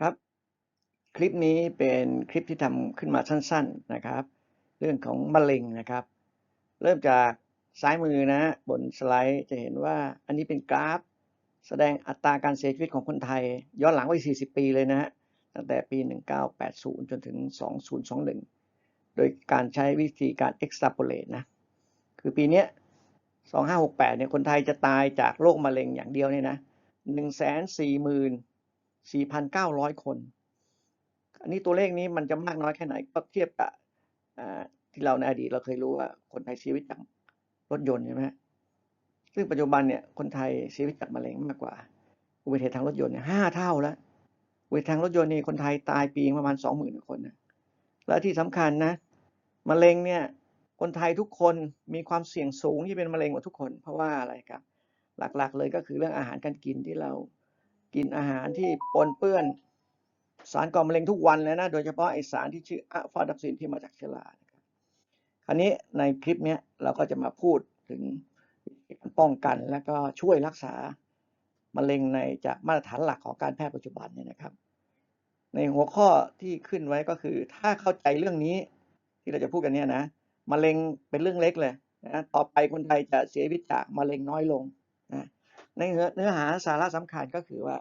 ครับ คลิปนี้เป็นคลิปที่ทำขึ้นมาสั้น ๆนะครับ เรื่องของมะเร็งนะครับ เริ่มจากซ้ายมือนะบนสไลด์จะเห็นว่าอันนี้เป็นกราฟ แสดงอัตราการเสียชีวิตของคนไทย ย้อนหลังไป 40 ปีเลยนะฮะตั้งแต่ปี 1980 จนถึง 2021 โดยการใช้วิธีการ extrapolate นะ คือปีนี้2568เนี่ยคนไทยจะตายจากโรคมะเร็งอย่างเดียวเนี่ยนะ1 4 0 0 0 4,900 คน อันนี้ตัวเลขนี้มันจะมากน้อยแค่ไหนก็เทียบกับที่เราในอดีตเราเคยรู้ว่าคนไทยเสียชีวิตจากรถยนต์ใช่ไหมซึ่งปัจจุบันเนี่ยคนไทยเสียชีวิตจากมะเร็งมากกว่า อุบัติเหตุทางรถยนต์เนี่ยห้าเท่าแล้ว อุบัติเหตุทางรถยนต์นี่คนไทยตายปีประมาณสองหมื่นคนนะ และที่สำคัญนะมะเร็งเนี่ยคนไทยทุกคนมีความเสี่ยงสูงที่เป็นมะเร็งหมดทุกคน เพราะว่าอะไรครับ หลักๆเลยก็คือเรื่องอาหารการกินที่เรา กินอาหารที่ปนเปื้อน สารก่อมะเร็งทุกวันเลยนะ โดยเฉพาะไอสารที่ชื่ออะฟาดักซินที่มาจากเชื้อรานะครับคราวนี้ในคลิปนี้เราก็จะมาพูดถึงการป้องกันและก็ช่วยรักษามะเร็งในจากมาตรฐานหลักของการแพทย์ปัจจุบันเนี่ยนะครับ ในหัวข้อที่ขึ้นไว้ก็คือ ถ้าเข้าใจเรื่องนี้ที่เราจะพูดกันเนี่ยนะมะเร็งเป็นเรื่องเล็กเลยนะต่อไปคนไทยจะเสียชีวิตจากมะเร็งน้อยลง ในเนื้อหาสาระสำคัญก็คือว่า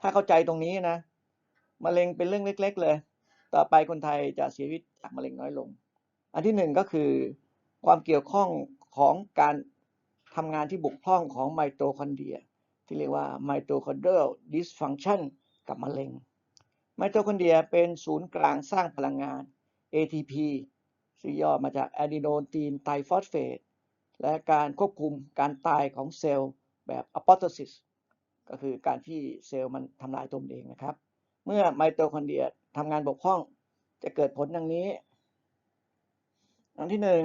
ถ้าเข้าใจตรงนี้นะมะเร็งเป็นเรื่องเล็ก ๆ เลย ต่อไปคนไทยจะเสียชีวิตจากมะเร็งน้อยลง อันที่หนึ่งก็คือความเกี่ยวข้องของการทำงานที่บกพร่องของไมโตคอนเดรีย ที่เรียกว่า mitochondrial dysfunction กับมะเร็งไมโตคอนเดรียเป็นศูนย์กลางสร้างพลังงาน ATP ซึ่งย่อมาจาก adenosine triphosphate และการควบคุมการตายของเซลล์ แบบ apoptosis ก็คือการที่เซลล์มันทำลายตัวมันเองนะครับ เมื่อไมโตคอนเดรียทำงานบกพร่อง จะเกิดผลดังนี้ อันที่หนึ่ง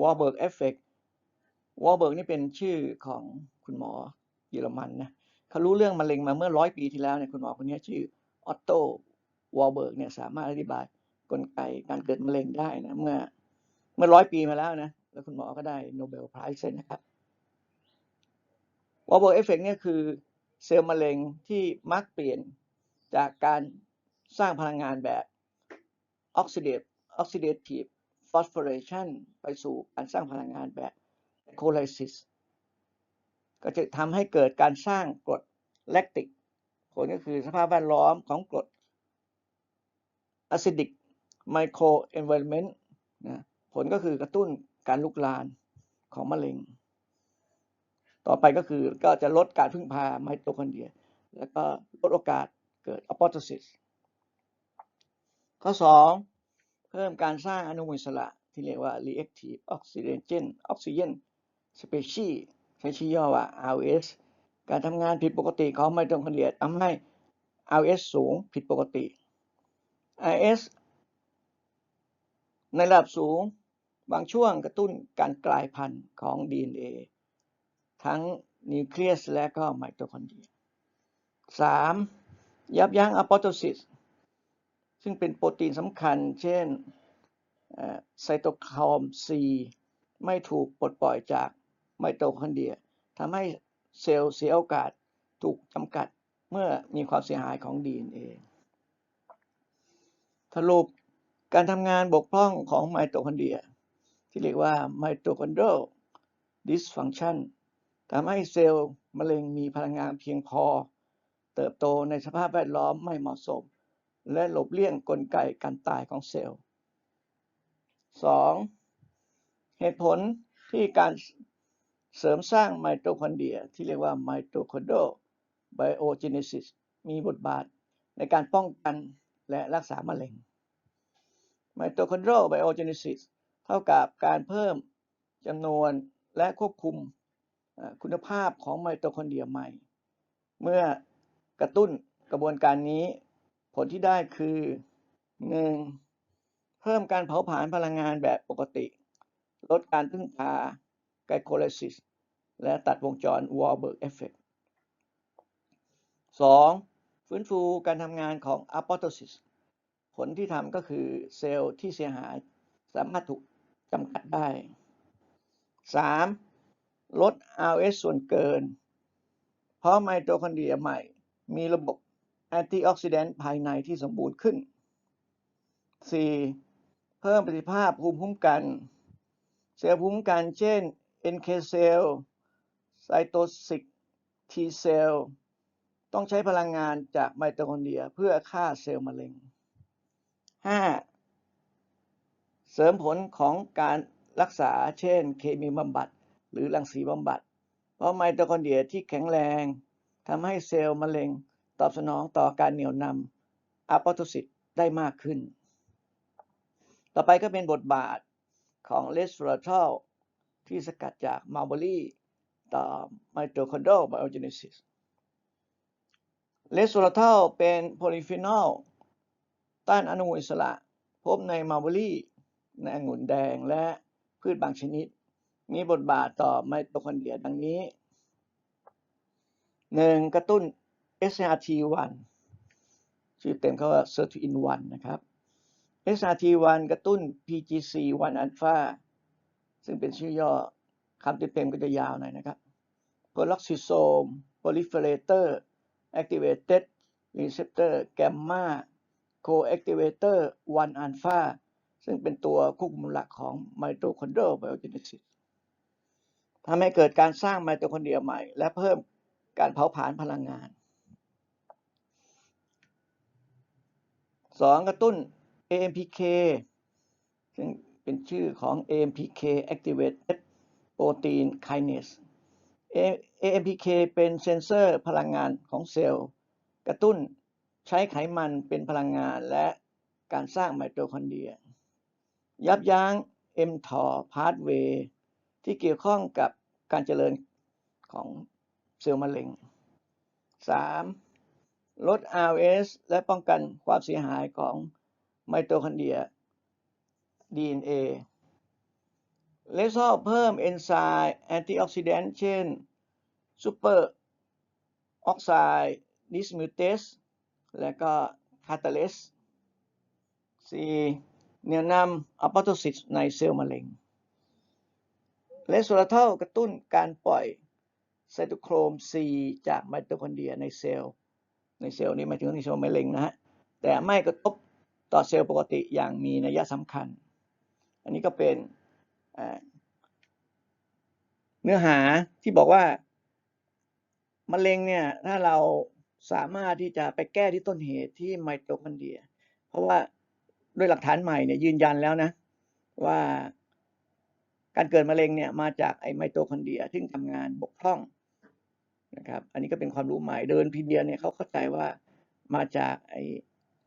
Warburg effect Warburg นี่เป็นชื่อของคุณหมอเยอรมันนะเขารู้เรื่องมะเร็งมาเมื่อร้อยปีที่แล้วเนี่ยคุณหมอคนนี้ชื่อออตโตวอลเบิร์กเนี่ยสามารถอธิบายกลไกการเกิดมะเร็งได้นะเมื่อเมื่อร้อยปีมาแล้วนะ แล้วคุณหมอก็ได้โนเบลไพรส์นะครับ วอลเบิร์กเอฟเฟกเนี่ยคือเซลล์มะเร็งที่มักเปลี่ยนจากการสร้างพลังงานแบบออกซิเดตออกซิเดทีฟฟอสฟอเรชันไปสู่การสร้างพลังงานแบบโคไลซิสก็จะทำให้เกิดการสร้างกรดแลคติกผลก็คือสภาพแวดล้อมของกรดอะซิดิกไมโครเอนไวอร n เมนต์นะผลก็คือกระตุ้นการลุกลานของมะเร็ง ต่อไปก็คือก็จะลดการพึ่งพาไมโตคอนเดรีย แล้วก็ลดโอกาสเกิด apoptosis ข้อ 2 เพิ่มการสร้างอนุมูลอิสระที่เรียกว่า reactive oxygen oxygen species ใช้ชื่อย่อว่า ROS การทำงานผิดปกติของไมโตคอนเดรียทำให้ ROS สูงผิดปกติ RS ในระดับสูงบางช่วงกระตุ้นการกลายพันธุ์ของ DNA ทั้งนิวเคลียสและก็ไมโตคอนเดรีย 3. ยับยั้งอะโปโตซิสซึ่งเป็นโปรตีนสำคัญ เช่นไซโตคอม C ไม่ถูกปลดปล่อยจากไมโตคอนเดรียทำให้เซลล์เสียโอกาสถูกจำกัดเมื่อมีความเสียหายของ DNA สรุปการทำงานบกพร่องของไมโตคอนเดรีย ที่เรียกว่า mitochondrial dysfunction ทำให้เซลล์มะเร็งมีพลังงานเพียงพอ เติบโตในสภาพแวดล้อมไม่เหมาะสม และหลบเลี่ยงกลไกการตายของเซลล์ 2. เหตุผลที่การเสริมสร้างไมโตคอนเดรียที่เรียกว่า mitochondrial biogenesis มีบทบาทในการป้องกันและรักษามะเร็ง mitochondrial biogenesis เท่ากับการเพิ่มจำนวนและควบคุม คุณภาพของไมโตคอนเดรียใหม่ เมื่อกระตุ้นกระบวนการนี้ ผลที่ได้คือ 1. เพิ่มการเผาผลาญพลังงานแบบปกติ ลดการพึ่งพาไกลโคไลซิสและตัดวงจรวอลเบิร์กเอฟเฟกต์ 2. ฟื้นฟูการทำงานของอะโปโตซิสผลที่ทำก็คือเซลล์ที่เสียหายสามารถถูกจำกัดได้ 3. ลด RS ส่วนเกิน เพราะไมโตคอนเดรียใหม่ มีระบบแอนตี้ออกซิแดนต์ภายในที่สมบูรณ์ขึ้น 4. เพิ่มประสิทธิภาพภูมิคุ้มกัน เซลล์ภูมิคุ้มกันเช่น NK เซลล์ไซโตซิก T เซลล์ต้องใช้พลังงานจากไมโทคอนเดรียเพื่อฆ่าเซลล์มะเร็ง 5. เสริมผลของการรักษาเช่นเคมีบำบัด หรือรังสีบำบัด เพราะไมโทคอนเดรียที่แข็งแรงทำให้เซลล์มะเร็ง ตอบสนองต่อการเหนี่ยวนำอะโปโทซิสได้มากขึ้น ต่อไปก็เป็นบทบาทของเลส r ร t ท l ที่สกัดจากมา l เบอรี่ต่อไมโทคอนดไบโอเจเนซิสเลส r ร t ท l เป็นโพลีฟีนอลต้านอนุมูลอิสระ พบในมา l เบอรี่ ในองุ่นแดงและพืชบางชนิด มีบทบาทต่อไมโทคอนเดรียดังนี้ 1. กระตุ้น SRT1 ชื่อเต็มเขาว่า s i r t in 1 นะครับ SRT1 กระตุ้น PGC1 อัลฟาซึ่งเป็นชื่อย่อคำเต็มๆก็จะยาวหน่อยนะครับ Peroxisome Proliferator Activated Receptor Gamma Co-activator 1 Alpha ซึ่งเป็นตัวควบคุมหลักของ Mitochondrial Biogenesis ทำให้เกิดการสร้างไมโทคอนเดรียใหม่ และเพิ่มการเผาผลาญพลังงาน 2. กระตุ้น AMPK ซึ่งเป็นชื่อของ AMPK Activated Protein Kinase AMPK เป็นเซนเซอร์พลังงานของเซลล์ กระตุ้นใช้ไขมันเป็นพลังงานและการสร้างไมโทคอนเดรีย ยับยั้ง mTOR pathway ที่เกี่ยวข้องกับการเจริญของเซลล์มะเร็ง 3. ลด RS และป้องกันความเสียหายของไมโทคอนเดรีย DNA เลซอลเพิ่มเอนไซม์แอนตี้ออกซิแดนต์เช่นซูเปอร์ออกไซด์ดิสมิวเตสและก็คาตาเลส 4. เหนี่ยนำอะโปโทซิสในเซลล์มะเร็ง เลสโซลาทลกระตุ้นการปล่อยไซโตโครม C จากไมโทคอนเดรียในเซลล์ในเซลล์นี้หมายถึงในเซลล์มะเร็งนะฮะแต่ไม่กระทบต่อเซลล์ปกติอย่างมีนัยสำคัญ อันนี้ก็เป็นเนื้อหาที่บอกว่ามะเร็งเนี่ยถ้าเราสามารถที่จะไปแก้ที่ต้นเหตุที่ไมโทคอนเดรีย เพราะว่าด้วยหลักฐานใหม่เนี่ยยืนยันแล้วนะว่า การเกิดมะเร็งเนี่ยมาจากไอไมโทคอนเดรียที่ทำงานบกพร่องนะครับ อันนี้ก็เป็นความรู้ใหม่เดินพีเดียเนี่ยเขาเข้าใจว่ามาจากไอ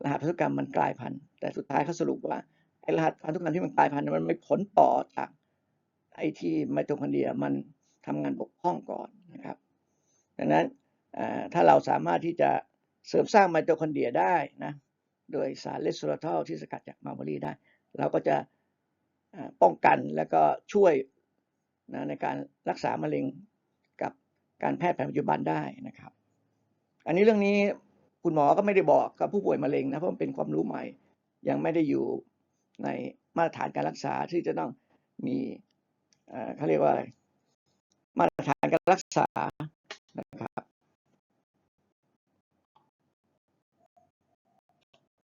รหัสพันธุกรรมมันกลายพันธุ์แต่สุดท้ายเขาสรุปว่าไอรหัสพันธุกรรมที่มันกลายพันธุ์มันไม่ผลต่อจากไอที่ไมโทคอนเดรียมันทำงานบกพร่องก่อนนะครับ ดังนั้นถ้าเราสามารถที่จะเสริมสร้างไมโทคอนเดรียได้นะโดยสารเลสโซลาทอลที่สกัดจากมาร์บอรี่ได้ เราก็จะ ป้องกันแล้วก็ช่วยนะในการรักษามะเร็งกับการแพทย์แผนปัจจุบันได้นะครับ อันนี้เรื่องนี้คุณหมอก็ไม่ได้บอกกับผู้ป่วยมะเร็งนะเพราะมันเป็นความรู้ใหม่ ยังไม่ได้อยู่ในมาตรฐานการรักษาที่จะต้องมีเขาเรียกว่าอะไรมาตรฐานการรักษานะครับ